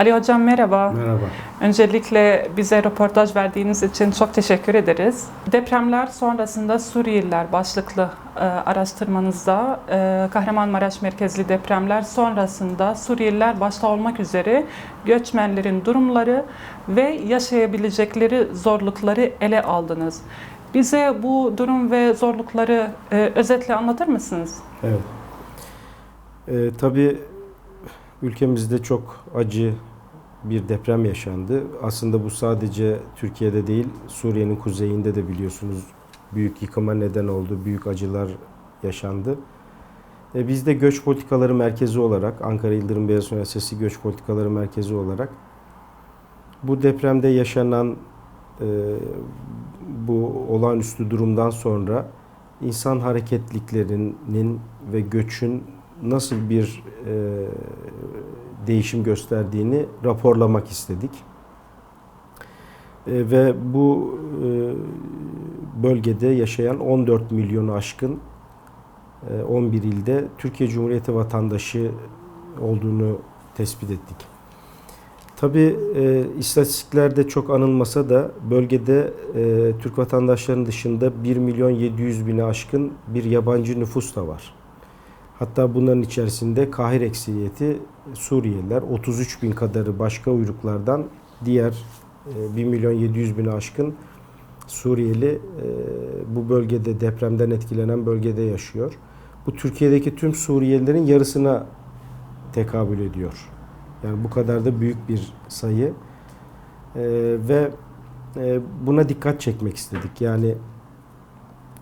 Ali Hocam merhaba. Merhaba. Öncelikle bize röportaj verdiğiniz için çok teşekkür ederiz. Depremler sonrasında Suriyeliler başlıklı e, araştırmanızda e, Kahramanmaraş merkezli depremler sonrasında Suriyeliler başta olmak üzere göçmenlerin durumları ve yaşayabilecekleri zorlukları ele aldınız. Bize bu durum ve zorlukları e, özetle anlatır mısınız? Evet. Ee, tabii ülkemizde çok acı bir deprem yaşandı. Aslında bu sadece Türkiye'de değil, Suriye'nin kuzeyinde de biliyorsunuz büyük yıkıma neden oldu, büyük acılar yaşandı. E, biz de göç politikaları merkezi olarak, Ankara Yıldırım Beyazıt Üniversitesi Göç Politikaları Merkezi olarak bu depremde yaşanan e, bu olağanüstü durumdan sonra insan hareketliklerinin ve göçün nasıl bir e, değişim gösterdiğini raporlamak istedik. E, ve bu e, bölgede yaşayan 14 milyonu aşkın e, 11 ilde Türkiye Cumhuriyeti vatandaşı olduğunu tespit ettik. Tabi e, istatistiklerde çok anılmasa da bölgede e, Türk vatandaşlarının dışında 1 milyon 700 bini aşkın bir yabancı nüfus da var. Hatta bunların içerisinde kahir ekseriyeti Suriyeliler, 33 bin kadarı başka uyruklardan diğer e, 1 milyon 700 bini aşkın Suriyeli e, bu bölgede depremden etkilenen bölgede yaşıyor. Bu Türkiye'deki tüm Suriyelilerin yarısına tekabül ediyor. Yani bu kadar da büyük bir sayı. Ee, ve e, buna dikkat çekmek istedik. Yani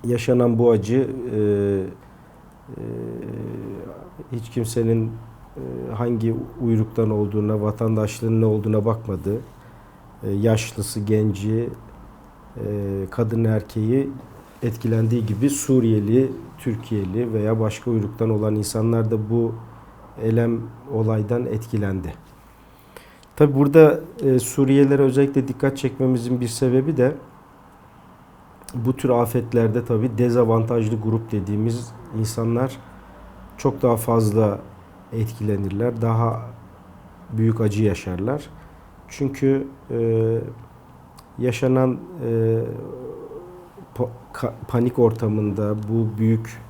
yaşanan bu acı e, e, hiç kimsenin e, hangi uyruktan olduğuna, vatandaşlığının ne olduğuna bakmadı. E, yaşlısı, genci, e, kadın erkeği etkilendiği gibi Suriyeli, Türkiye'li veya başka uyruktan olan insanlar da bu elem olaydan etkilendi. Tabi burada e, Suriyelilere özellikle dikkat çekmemizin bir sebebi de bu tür afetlerde tabi dezavantajlı grup dediğimiz insanlar çok daha fazla etkilenirler. Daha büyük acı yaşarlar. Çünkü e, yaşanan e, pa- panik ortamında bu büyük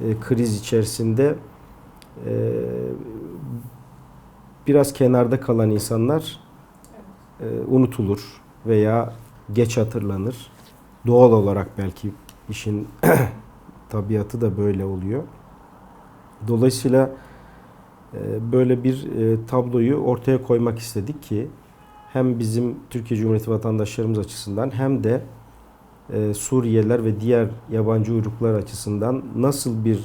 e, kriz içerisinde e, biraz kenarda kalan insanlar e, unutulur veya geç hatırlanır. Doğal olarak belki işin tabiatı da böyle oluyor. Dolayısıyla e, böyle bir e, tabloyu ortaya koymak istedik ki hem bizim Türkiye Cumhuriyeti vatandaşlarımız açısından hem de e, Suriyeliler ve diğer yabancı uyruklar açısından nasıl bir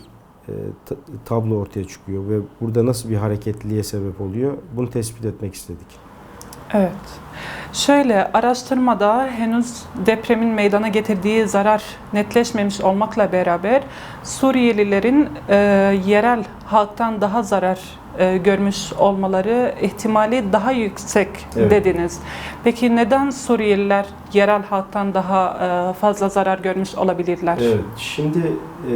tablo ortaya çıkıyor ve burada nasıl bir hareketliliğe sebep oluyor bunu tespit etmek istedik. Evet. Şöyle araştırmada henüz depremin meydana getirdiği zarar netleşmemiş olmakla beraber Suriyelilerin e, yerel halktan daha zarar e, görmüş olmaları ihtimali daha yüksek Evet. dediniz. Peki neden Suriyeliler yerel halktan daha e, fazla zarar görmüş olabilirler? Evet, şimdi e,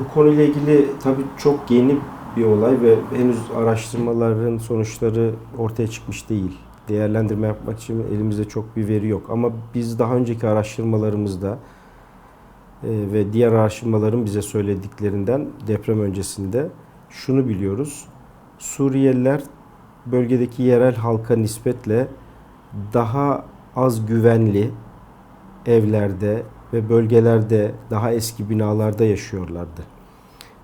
bu konuyla ilgili tabii çok yeni bir olay ve henüz araştırmaların sonuçları ortaya çıkmış değil. Değerlendirme yapmak için elimizde çok bir veri yok. Ama biz daha önceki araştırmalarımızda e, ve diğer araştırmaların bize söylediklerinden deprem öncesinde şunu biliyoruz. Suriyeliler bölgedeki yerel halka nispetle daha az güvenli evlerde ve bölgelerde daha eski binalarda yaşıyorlardı.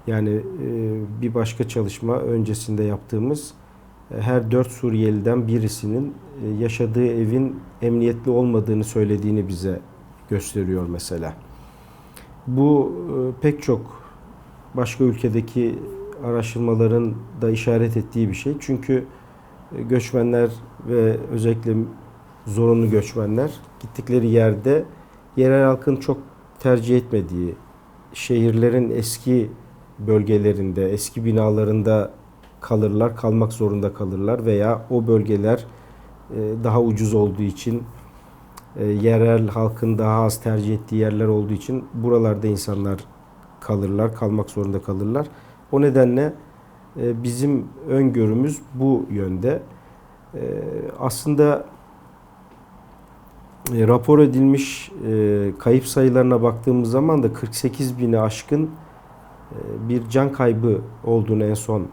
Yani e, bir başka çalışma öncesinde yaptığımız her dört Suriyeliden birisinin e, yaşadığı evin emniyetli olmadığını söylediğini bize gösteriyor mesela. Bu e, pek çok başka ülkedeki araştırmaların da işaret ettiği bir şey. Çünkü e, göçmenler ve özellikle zorunlu göçmenler gittikleri yerde yerel halkın çok tercih etmediği şehirlerin eski bölgelerinde, eski binalarında kalırlar, kalmak zorunda kalırlar veya o bölgeler e, daha ucuz olduğu için e, yerel halkın daha az tercih ettiği yerler olduğu için buralarda insanlar kalırlar, kalmak zorunda kalırlar. O nedenle e, bizim öngörümüz bu yönde. Aslında rapor edilmiş kayıp sayılarına baktığımız zaman da 48 bini aşkın bir can kaybı olduğunu en son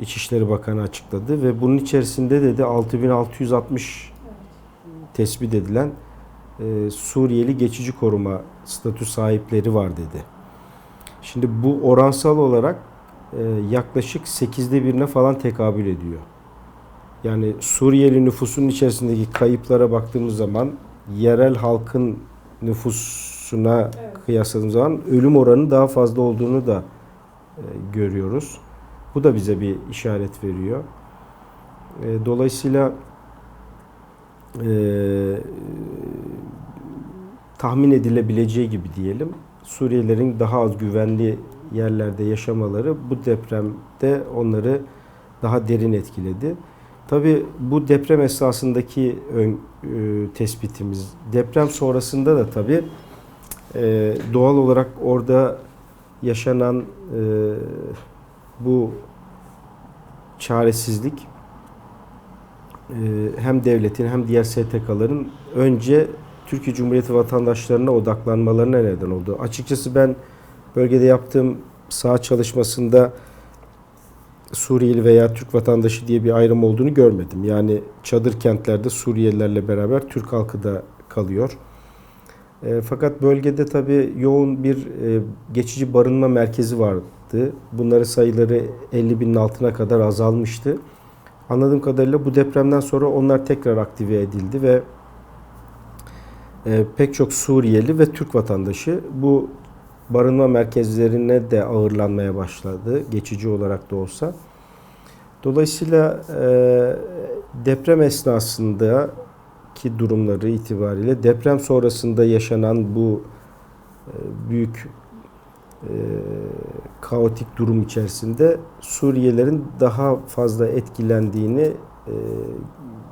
İçişleri Bakanı açıkladı ve bunun içerisinde dedi 6660 tespit edilen e, Suriyeli geçici koruma statü sahipleri var dedi. Şimdi bu oransal olarak e, yaklaşık 8'de birine falan tekabül ediyor. Yani Suriyeli nüfusun içerisindeki kayıplara baktığımız zaman yerel halkın nüfusuna kıyasladığımız zaman ölüm oranı daha fazla olduğunu da e, görüyoruz. Bu da bize bir işaret veriyor. E, dolayısıyla e, tahmin edilebileceği gibi diyelim Suriyelilerin daha az güvenli yerlerde yaşamaları bu depremde onları daha derin etkiledi. Tabi bu deprem esasındaki ön, e, tespitimiz, deprem sonrasında da tabi e, doğal olarak orada yaşanan e, bu çaresizlik e, hem devletin hem diğer STK'ların önce Türkiye Cumhuriyeti vatandaşlarına odaklanmalarına neden oldu. Açıkçası ben bölgede yaptığım saha çalışmasında Suriyeli veya Türk vatandaşı diye bir ayrım olduğunu görmedim. Yani çadır kentlerde Suriyelilerle beraber Türk halkı da kalıyor. E, fakat bölgede tabii yoğun bir e, geçici barınma merkezi vardı. Bunların sayıları 50 binin altına kadar azalmıştı. Anladığım kadarıyla bu depremden sonra onlar tekrar aktive edildi ve e, pek çok Suriyeli ve Türk vatandaşı bu barınma merkezlerine de ağırlanmaya başladı. Geçici olarak da olsa. Dolayısıyla e, deprem esnasında ki durumları itibariyle deprem sonrasında yaşanan bu e, büyük e, kaotik durum içerisinde Suriyelilerin daha fazla etkilendiğini e,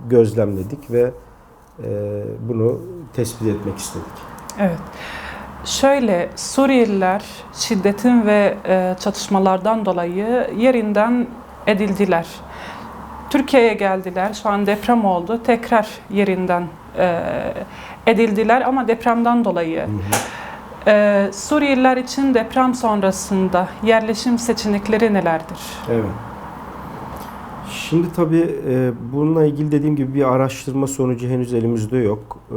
gözlemledik ve e, bunu tespit etmek istedik. Evet. Şöyle Suriyeliler şiddetin ve e, çatışmalardan dolayı yerinden edildiler. Türkiye'ye geldiler. Şu an deprem oldu. Tekrar yerinden e, edildiler ama depremden dolayı. E, Suriyeliler için deprem sonrasında yerleşim seçenekleri nelerdir? Evet. Şimdi tabii e, bununla ilgili dediğim gibi bir araştırma sonucu henüz elimizde yok. E,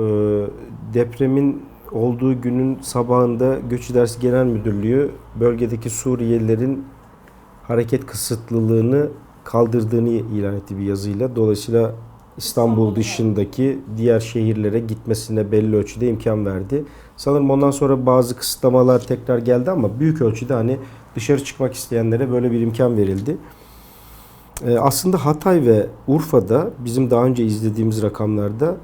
depremin olduğu günün sabahında Göç İdaresi Genel Müdürlüğü bölgedeki Suriyelilerin hareket kısıtlılığını kaldırdığını ilan etti bir yazıyla. Dolayısıyla İstanbul dışındaki diğer şehirlere gitmesine belli ölçüde imkan verdi. Sanırım ondan sonra bazı kısıtlamalar tekrar geldi ama büyük ölçüde hani dışarı çıkmak isteyenlere böyle bir imkan verildi. Ee, aslında Hatay ve Urfa'da bizim daha önce izlediğimiz rakamlarda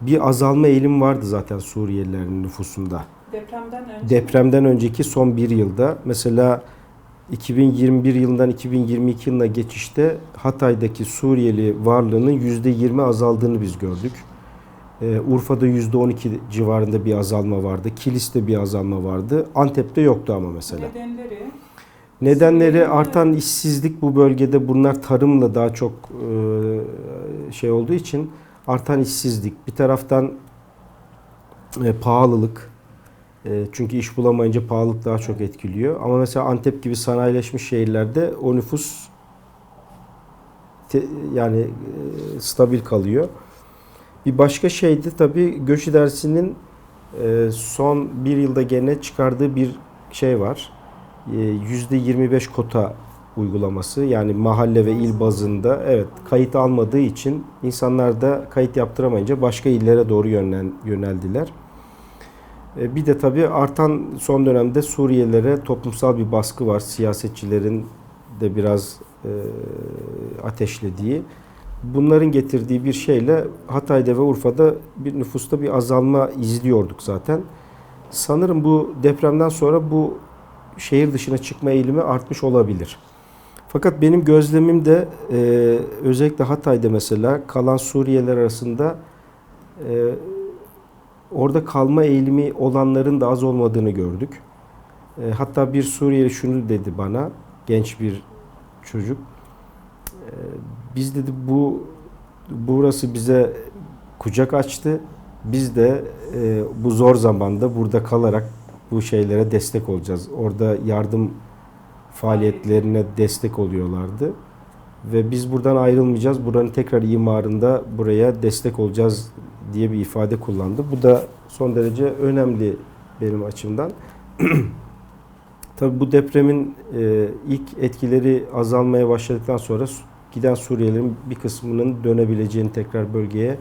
bir azalma eğilim vardı zaten Suriyelilerin nüfusunda. Depremden önce Depremden önceki son bir yılda mesela 2021 yılından 2022 yılına geçişte Hatay'daki Suriyeli varlığının %20 azaldığını biz gördük. Ee, Urfa'da %12 civarında bir azalma vardı. Kilis'te bir azalma vardı. Antep'te yoktu ama mesela. nedenleri Nedenleri artan işsizlik bu bölgede bunlar tarımla daha çok e, şey olduğu için artan işsizlik bir taraftan e, pahalılık çünkü iş bulamayınca pahalılık daha çok etkiliyor ama mesela Antep gibi sanayileşmiş şehirlerde o nüfus te- yani e, stabil kalıyor. Bir başka şey de tabii göç idaresinin e, son bir yılda gene çıkardığı bir şey var. E, %25 kota uygulaması yani mahalle ve il bazında evet kayıt almadığı için insanlar da kayıt yaptıramayınca başka illere doğru yönlen, yöneldiler. E, Bir de tabii artan son dönemde Suriyelilere toplumsal bir baskı var. Siyasetçilerin de biraz e, ateşlediği. Bunların getirdiği bir şeyle Hatay'da ve Urfa'da bir nüfusta bir azalma izliyorduk zaten. Sanırım bu depremden sonra bu şehir dışına çıkma eğilimi artmış olabilir. Fakat benim gözlemim de e, özellikle Hatay'da mesela kalan Suriyeliler arasında orada kalma eğilimi olanların da az olmadığını gördük. E, hatta bir Suriyeli şunu dedi bana, genç bir çocuk. E, biz dedi bu burası bize kucak açtı. Biz de e, bu zor zamanda burada kalarak bu şeylere destek olacağız. Orada yardım faaliyetlerine destek oluyorlardı. Ve biz buradan ayrılmayacağız. Buranın tekrar imarında buraya destek olacağız diye bir ifade kullandı. Bu da son derece önemli benim açımdan. Tabii bu depremin e, ilk etkileri azalmaya başladıktan sonra giden Suriyelilerin bir kısmının dönebileceğini tekrar bölgeye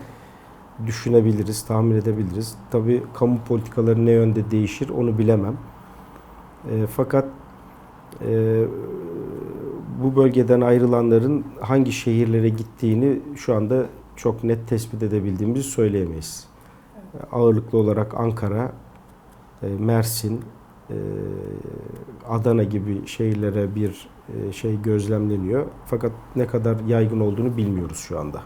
düşünebiliriz, tahmin edebiliriz. Tabii kamu politikaları ne yönde değişir onu bilemem. E, fakat e, bu bölgeden ayrılanların hangi şehirlere gittiğini şu anda çok net tespit edebildiğimizi söyleyemeyiz. Evet. Ağırlıklı olarak Ankara, e, Mersin, e, Adana gibi şehirlere bir e, şey gözlemleniyor. Fakat ne kadar yaygın olduğunu bilmiyoruz şu anda.